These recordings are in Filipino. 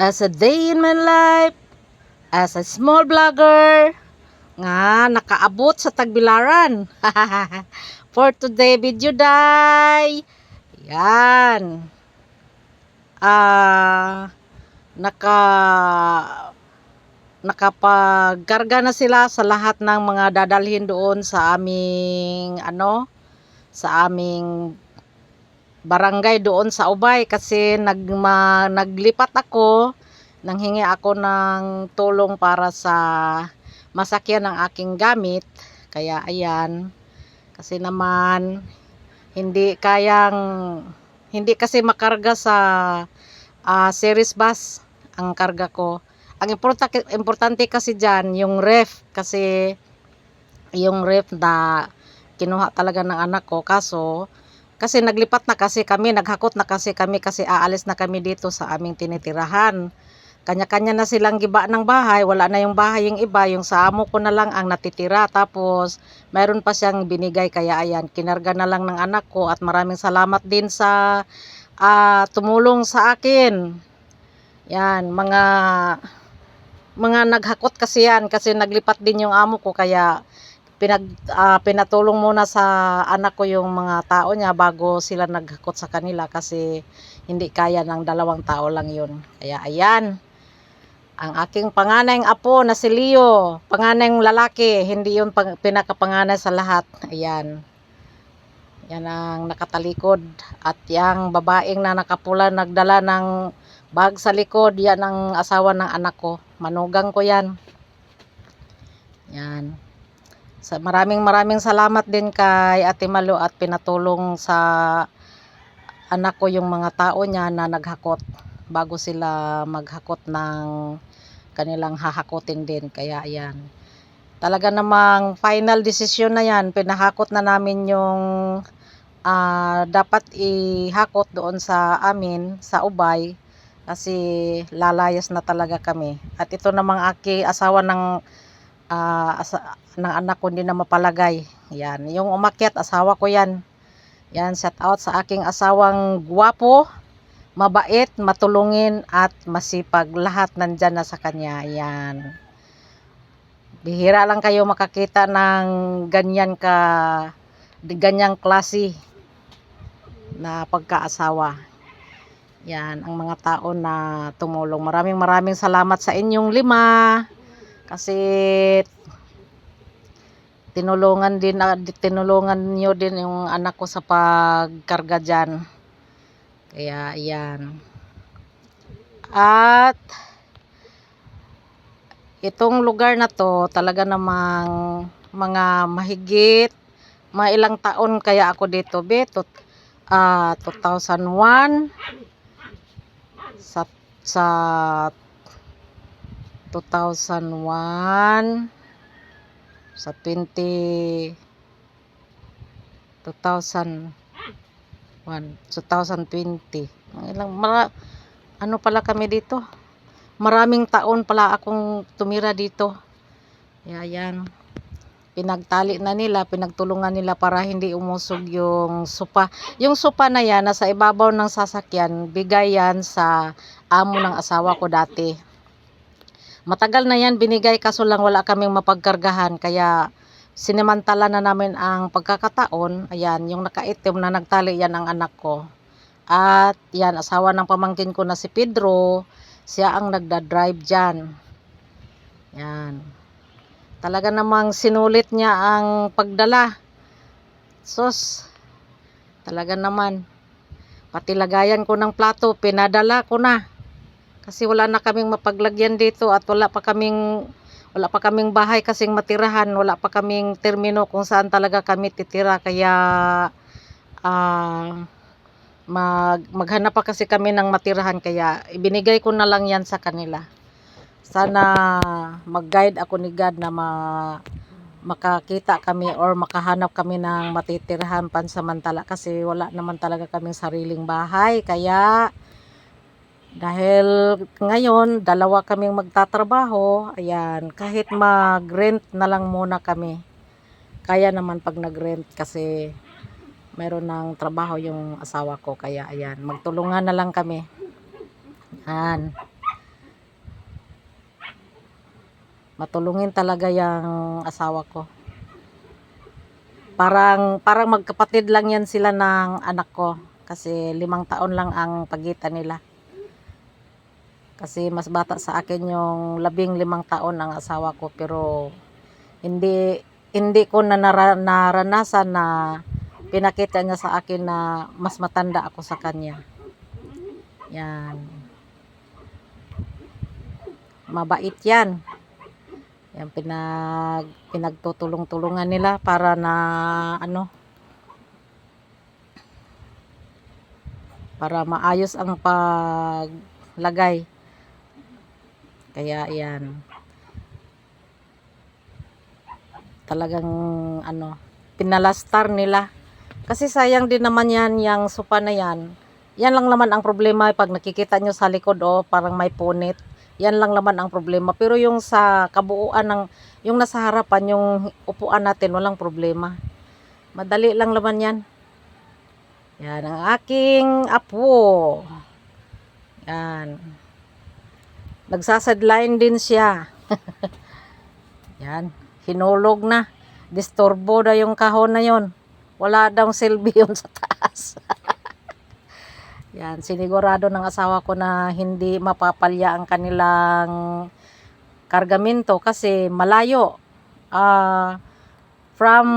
as a day in my life as a small vlogger nga nakaabot sa Tagbilaran. For today video day. Yan. Ah naka nakapagkarga na sila sa lahat ng mga dadalhin doon sa aming ano sa aming barangay doon sa Ubay kasi nagma, naglipat ako nang hingi ako ng tulong para sa masakyan ng aking gamit. Kaya ayan. Kasi naman hindi kayang hindi kasi makarga sa ah, series bus ang karga ko. Ang importante, importante kasi dyan yung ref. Kasi yung ref na kinuha talaga ng anak ko. Kaso kasi naglipat na kasi kami naghakot na kasi kami kasi aalis na kami dito sa aming tinitirahan. Kanya-kanya na silang giba ng bahay wala na yung bahay yung iba yung sa amo ko na lang ang natitira. Tapos mayroon pa siyang binigay kaya ayan kinarga na lang ng anak ko at maraming salamat din sa ah, tumulong sa akin. Yan mga mga naghakot kasi yan kasi naglipat din yung amo ko kaya pinag ah, pinatulong muna sa anak ko yung mga tao niya bago sila naghakot sa kanila kasi hindi kaya ng dalawang tao lang yun. Kaya ayan ang aking panganayng apo na si Leo panganayng lalaki hindi yun pang, pinakapanganay sa lahat. Ayan. Yan ang nakatalikod at yang babaeng na nakapula nagdala ng bag sa likod yan ang asawa ng anak ko. Manugang ko yan. Yan sa maraming maraming salamat din kay Ate Malo at pinatulong sa anak ko yung mga tao niya na naghakot bago sila maghakot ng kanilang hahakotin din. Kaya ayan. Talaga namang final decision na yan. Pinahakot na namin yung ah, dapat ihakot doon sa amin sa Ubay kasi lalayas na talaga kami. At ito namang aki asawa ng ah, asa- ng anak ko hindi na mapalagay. Yan yung umakyat asawa ko yan. Yan shout out sa aking asawang guwapo mabait, matulungin at masipag. Lahat nandyan na sa kanya yan. Bihira lang kayo makakita ng ganyan ka ganyang klase na pagkaasawa. Yan ang mga tao na tumulong. Maraming maraming salamat sa inyong lima kasi tinulungan din ah, tinulungan niyo din yung anak ko sa pagkarga diyan kaya yan at itong lugar na to talaga namang mga mahigit mga ilang taon kaya ako dito beto ah 2001 sa sa 2001 sa 20 2001 2020 ang ilang mara, ano pala kami dito? Maraming taon pala akong tumira dito. Kaya yan pinagtali na nila pinagtulungan nila para hindi umusog yung sopa. Yung sopa na yan nasa ibabaw ng sasakyan bigay yan sa amo ng asawa ko dati matagal na yan binigay kaso lang wala kaming mapagkargahan. Kaya sinimantala na namin ang pagkakataon. Ayan yung nakaitim na nagtali yan ang anak ko. At yan asawa ng pamangkin ko na si Pedro siya ang nagda-drive dyan. Yan. Talaga namang sinulit niya ang pagdala. Sos talaga naman. Pati lagayan ko ng plato pinadala ko na kasi wala na kaming mapaglagyan dito at wala pa kaming wala pa kaming bahay kasing matirahan wala pa kaming termino kung saan talaga kami titira. Kaya ah mag maghanap pa kasi kami ng matirahan. Kaya ibinigay ko na lang yan sa kanila. Sana mag-guide ako ni God na ma makakita kami or makahanap kami ng matitirahan pansamantala. Kasi wala naman talaga kaming sariling bahay. Kaya dahil ngayon dalawa kaming magtatrabaho. Ayan kahit mag-rent na lang muna kami. Kaya naman pag nag-rent kasi meron ng trabaho yung asawa ko. Kaya ayan magtulungan na lang kami. Yan Matulungin talaga yung asawa ko. Parang parang magkapatid lang yan sila ng anak ko. Kasi limang taon lang ang pagitan nila. Kasi mas bata sa akin yung labing limang taon ang asawa ko pero hindi hindi ko na nara- naranasan na pinakita niya sa akin na mas matanda ako sa kanya. Yan. Mabait yan. Yan pinag pinagtutulong-tulungan nila para na ano para maayos ang paglagay. Kaya yan. Talagang ano, pinalastar nila. Kasi sayang din naman yan, yung sopa na yan. Yan lang naman ang problema pag nakikita nyo sa likod o parang may punit. Yan lang naman ang problema. Pero yung sa kabuuan ng, yung nasa harapan, yung upuan natin, walang problema. Madali lang naman yan. Yan ang aking apo. Yan. Nagsasadline din siya. Yan. Hinulog na. Disturbo na yung kahon na yon. Wala daw silbi yun sa taas. Yan, sinigurado ng asawa ko na hindi mapapalya ang kanilang kargamento kasi malayo. Ah, from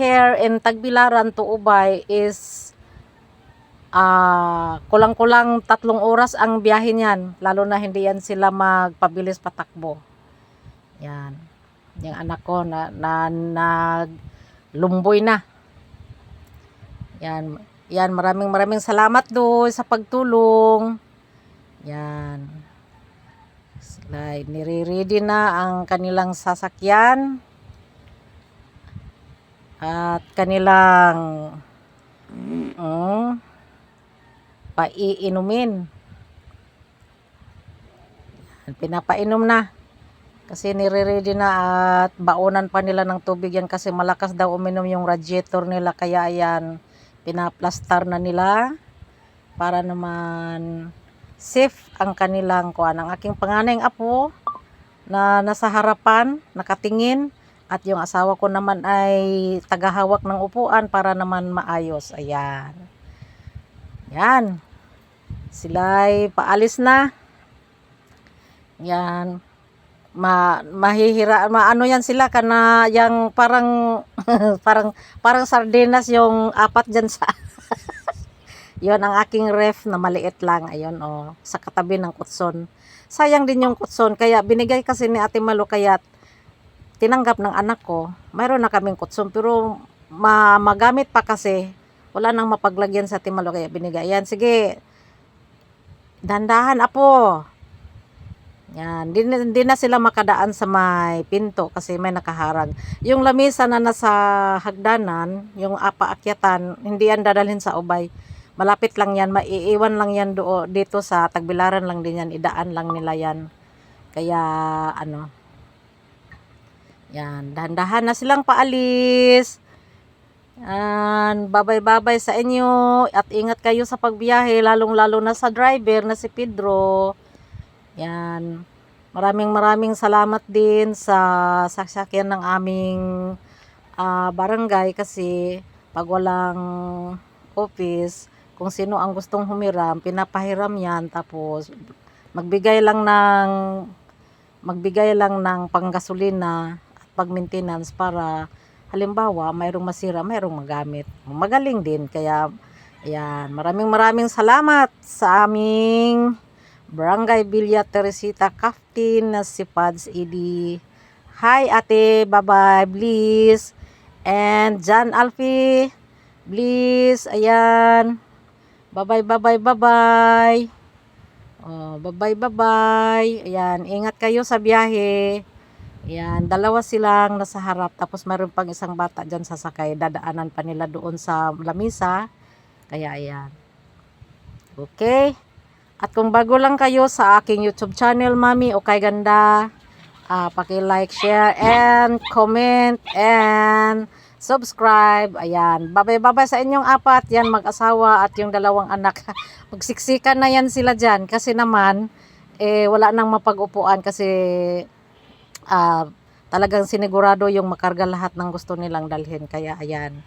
here in Tagbilaran to Ubay is ah kulang-kulang tatlong oras ang biyahe niyan. Lalo na hindi yan sila magpabilis patakbo. Yan. Yung anak ko na, na, naglumboy na. Yan. Yan, maraming maraming salamat do sa pagtulong. Yan. Sila, nire-ready na ang kanilang sasakyan. At kanilang mm, paiinumin. Pinapainom na. Kasi nire-ready na at baunan pa nila ng tubig yan kasi malakas daw uminom yung radiator nila kaya yan pinaplastar na nila para naman safe ang kanilang kuan. Ang aking panganay apo na nasa harapan, nakatingin at yung asawa ko naman ay tagahawak ng upuan para naman maayos. Ayan. Yan. Sila ay paalis na. Yan. Ma mahihira maano yan sila kana yang parang parang parang sardinas yung apat dyan sa yon ang aking ref na maliit lang ayun oh sa katabi ng kutson sayang din yung kutson kaya binigay kasi ni Ate Malu kaya tinanggap ng anak ko mayroon na kaming kutson pero ma magamit pa kasi wala nang mapaglagyan sa Ate Malu kaya binigay yan sige dandahan apo yan, di, na- di na sila makadaan sa may pinto kasi may nakaharang. Yung lamisa na nasa hagdanan, yung apaakyatan, hindi yan dadalhin sa ubay. Malapit lang yan, maiiwan lang yan do, dito sa tagbilaran lang din yan, idaan lang nila yan. Kaya, ano, yan, dahan-dahan na silang paalis. Yan, babay-babay sa inyo at ingat kayo sa pagbiyahe, lalong-lalo na sa driver na si Pedro. Yan. Maraming maraming salamat din sa sasakyan ng aming ah, barangay kasi pag walang office, kung sino ang gustong humiram, pinapahiram yan tapos magbigay lang ng magbigay lang ng panggasolina at pag-maintenance para halimbawa mayroong masira, mayroong magamit. Magaling din kaya ayan, maraming maraming salamat sa aming Barangay Villa Teresita Captain na si Pads Edi. Hi ate, bye-bye, please. And John Alfie, please, ayan. Bye-bye, bye-bye, bye-bye. Oh, bye-bye, bye-bye. Ayan, ingat kayo sa biyahe. Ayan, dalawa silang nasa harap tapos mayroon pang isang bata dyan sasakay. Dadaanan pa nila doon sa lamisa. Kaya ayan. Okay. At kung bago lang kayo sa aking YouTube channel, Mami, okay ganda, ah paki-like, share, and comment, and subscribe. Ayan. Babay-babay sa inyong apat. Yan, mag-asawa at yung dalawang anak. Magsiksikan na yan sila dyan. Kasi naman, eh, wala nang mapag-upuan kasi ah, talagang sinigurado yung makarga lahat ng gusto nilang dalhin. Kaya ayan.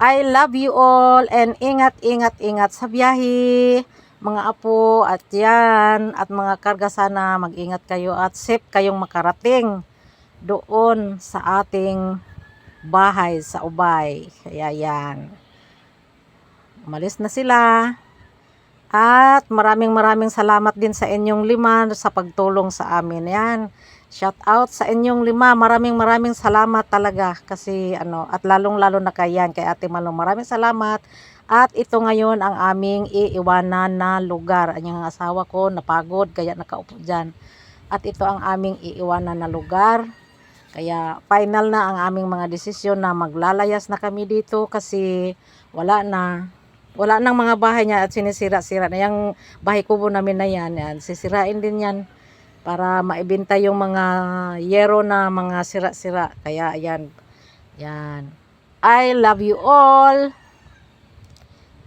I love you all and ingat, ingat, ingat sa biyahe mga apo at yan at mga karga sana mag-ingat kayo at safe kayong makarating doon sa ating bahay sa Ubay. Kaya yan. Umalis na sila. At maraming maraming salamat din sa inyong lima sa pagtulong sa amin. Yan. Shout out sa inyong lima. Maraming maraming salamat talaga kasi ano at lalong lalo na kay yan kay Ate Malong. Maraming salamat. At ito ngayon ang aming iiwanan na lugar. Ang asawa ko napagod kaya nakaupo dyan. At ito ang aming iiwanan na lugar. Kaya final na ang aming mga desisyon na maglalayas na kami dito kasi wala na. Wala nang mga bahay niya at sinisira-sira na. Yung bahay kubo namin na yan, yan. Sisirain din yan para maibenta yung mga yero na mga sira-sira. Kaya ayan. Yan. I love you all.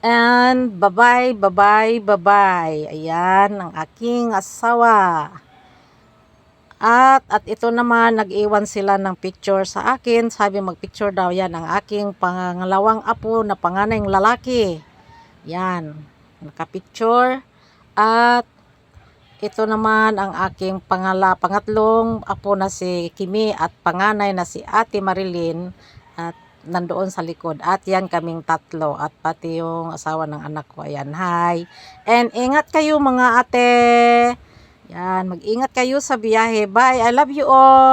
And bye-bye, bye-bye, bye-bye. Ayan ang aking asawa. At at ito naman nag-iwan sila ng picture sa akin. Sabi magpicture daw yan ang aking pangalawang apo na panganayng lalaki. Yan. Nakapicture. At ito naman ang aking pangala, pangatlong apo na si Kimi at panganay na si Ate Marilyn at nandoon sa likod. At yan kaming tatlo at pati yung asawa ng anak ko. Ayan, hi. And ingat kayo mga ate. Yan, mag-ingat kayo sa biyahe. Bye. I love you all.